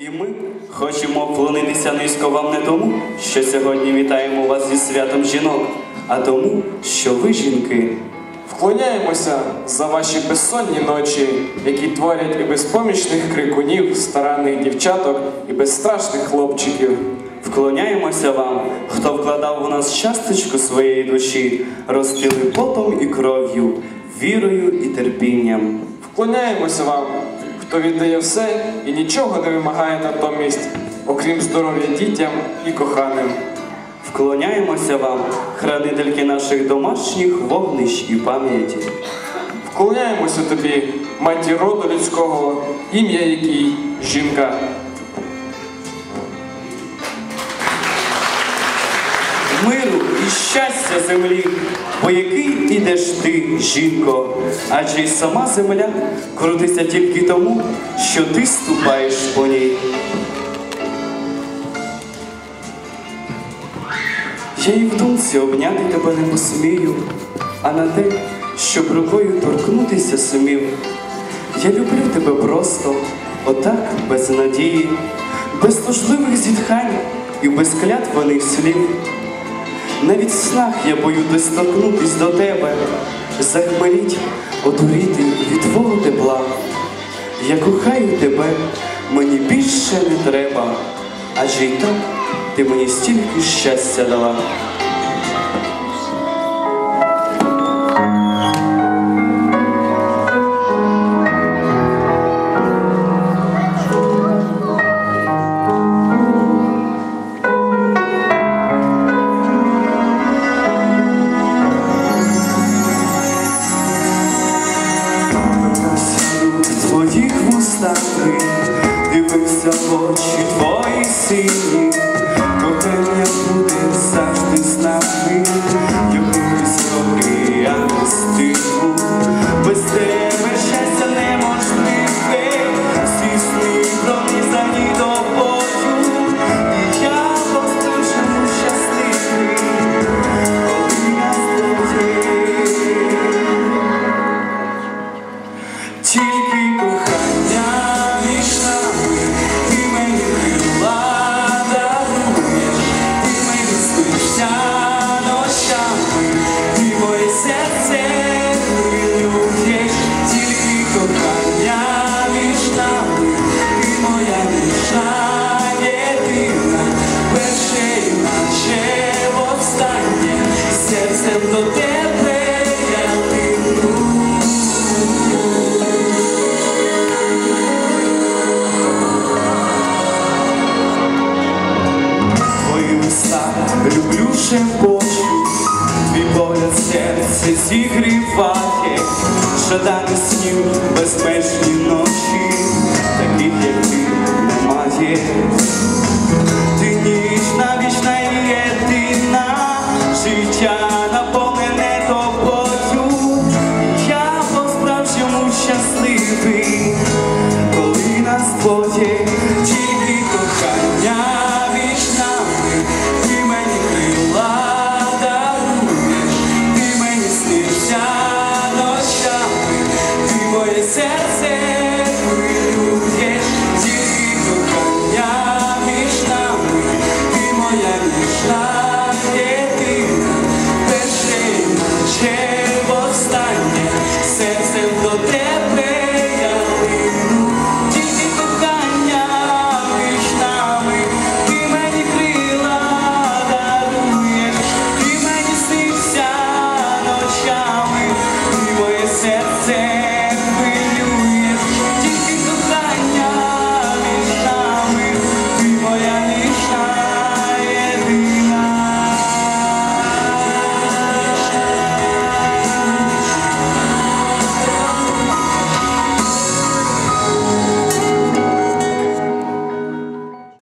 І ми хочемо вклонитися низько вам не тому, що сьогодні вітаємо вас зі святом жінок, а тому, що ви жінки. Вклоняємося за ваші безсонні ночі, які творять і безпомічних крикунів, старанних дівчаток і безстрашних хлопчиків. Вклоняємося вам, хто вкладав у нас часточку своєї душі, розпіли потом і кров'ю, вірою і терпінням. Вклоняємося вам, хто віддає все і нічого не вимагає натомість, окрім здоров'я дітям і коханим. Вклоняємося вам, хранительки наших домашніх вогнищ і пам'яті. Вклоняємося тобі, маті роду людського, ім'я якій жінка. Щастя землі, по який ідеш ти, жінко, адже й сама земля крутиться тільки тому, що ти ступаєш по ній. Я і в думці обняти тебе не посмію, а на те, щоб рукою торкнутися сумів. Я люблю тебе просто, отак, без надії, без тужливих зітхань і без клятваних слів. Навіть в снах я боюсь достокнутись до тебе, захмеліть, одуріти від твого тепла. Я кохаю тебе, мені більше не треба, адже й так ти мені стільки щастя дала. Ти дивився в очі твої сині, люблю шепочу, твій погляд серце зігріває, жаданих снів безмежні ночі, моє серце хвилюєш зі коня між нами, моя вічна.